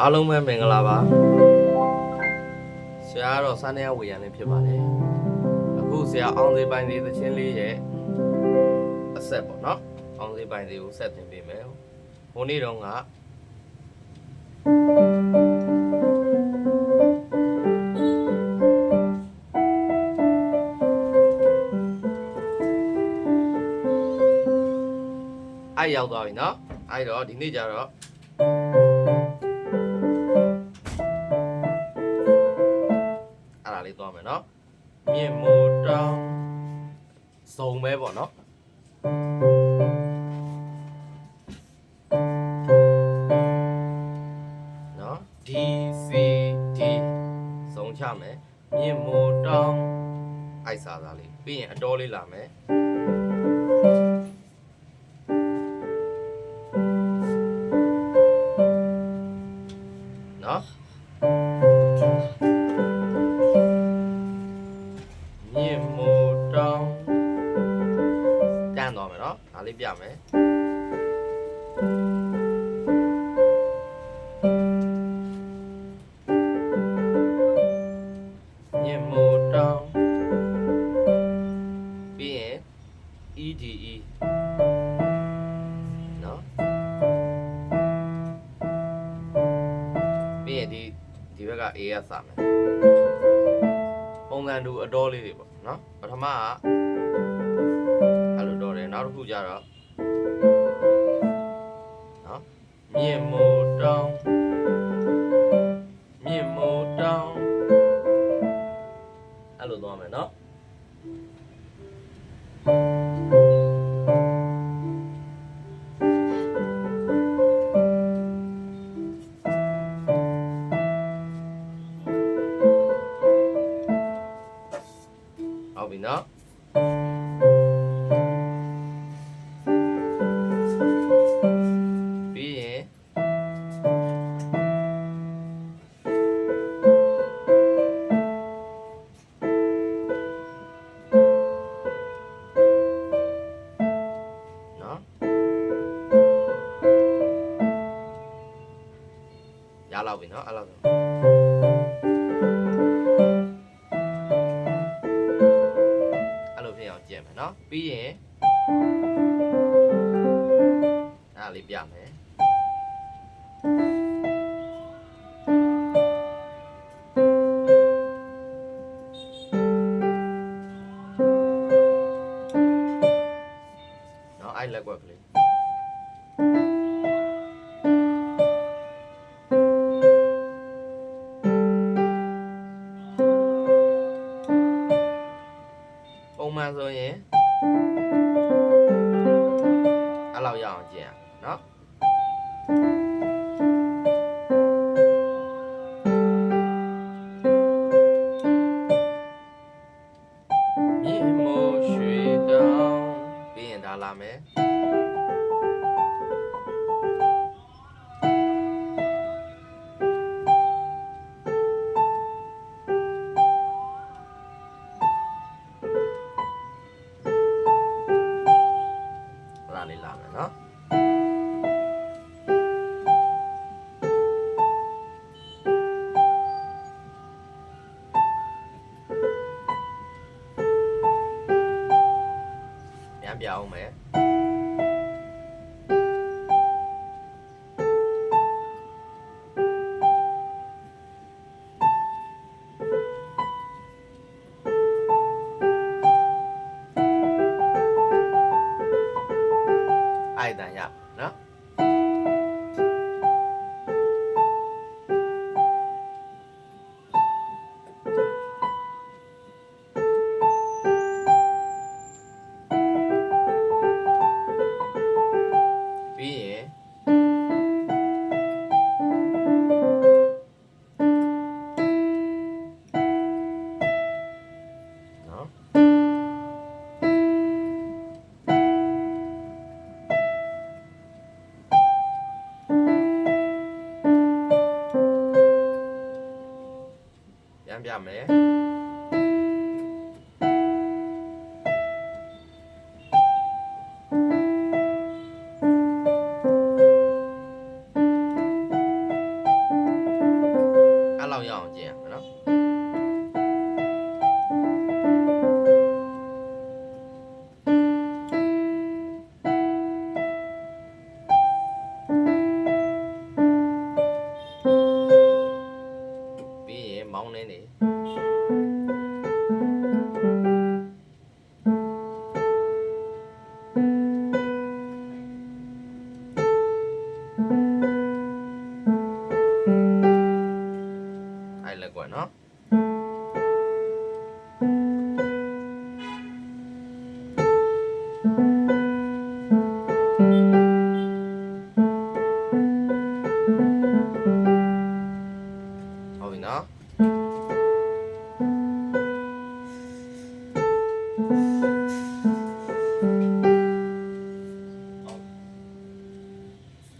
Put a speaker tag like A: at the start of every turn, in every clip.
A: အားလုံးပဲမင်္ဂလာပါဆရာကတော့စနေရဝေရန်လေးဖြစ်ပါတယ်အခုဆရာအောင်သေးပိုင်းသေးသချင်းလေးရဲ့အဆက်ပေါ့နော်အောင်သေးပိုင်းသေးကိုဆက်တင်ပေးမယ်ဟိုနေ့တော့ကအဲ့ရောက်သွားပြီနော်အဲ့တော့ဒီနေ့ကျတော့ မြင့်မိုးတောင်စုံပဲပေါ့နော်နော် D C D စုံချမယ်မြင့်မိုးတောင်အိုက်စာသားလေးပြီးရင်အတော်လေးလာမယ် လေးပြမယ်မြင့်မိုးတောင်ပြီးရင် EDE နော်ပြီးရင်ဒီဒီဘက်က A ကစမယ်ပုံစံတူအတော်လေးတွေပေါ့နော်ပထမကအဲ့လိုတော်တယ် နောက်တစ်ခုကျတော့နော်မြင့်မိုးတောင် လောက်ပြီနော်အဲ့လောက်ဆိုအဲ့လိုဖြစ်အောင်ကြည့်မယ်နော်ပြီးရင်အဲ့ဒါလေးပြမယ် ပြန်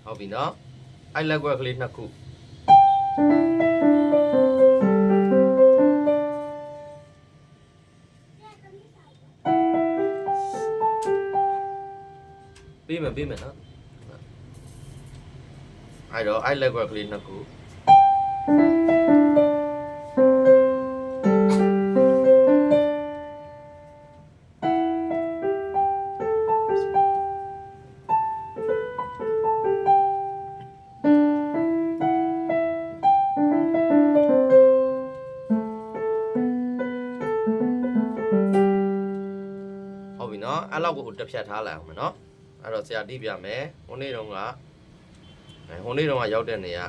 A: ဟုတ်ပြီနော်အဲ့လက်ကွက်ကလေးနှစ်ခုပြီးမယ်ပြီးမယ်နော်အဲ့တော့အဲ့လက်ကွက်ကလေးနှစ်ခု လောက်ကိုတက်ဖြတ်ထားလိုက်အောင်မယ်နော်အဲ့တော့ဆရာတိပြမယ်ဟိုနေ့တုန်းကအဲဟိုနေ့တုန်းကရောက်တဲ့နေရာ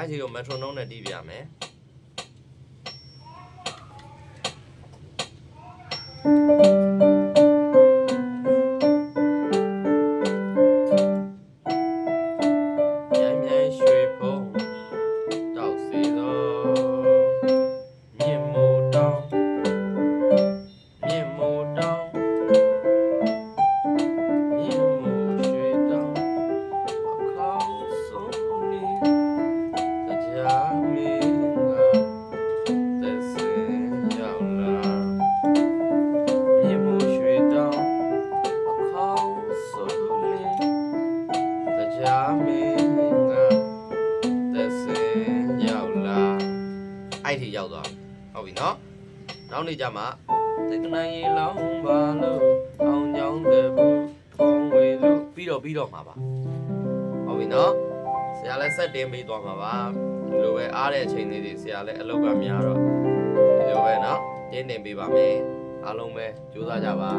A: အဲ့ဒီကိုမက်ထရိုနိုးနဲ့တီးပြမယ် က်နေ့ကျမှတက္ကနာရေလောင်းပါလို့အောင်ကြောင်းတဲ့ဘူးဖုံးဝေလို့ပြီးတော့ပြီးတော့မှာပါဟုတ်ပြီနော်ဆရာလည်းဆက်တင်ပေးသွားမှာပါဒီလိုပဲအားတဲ့အချိန်လေးတွေဆရာလည်းအလုပ်ကများတော့ဒီလိုပဲနော်တင်းတင်ပေးပါမယ်အားလုံးပဲကြိုးစားကြပါ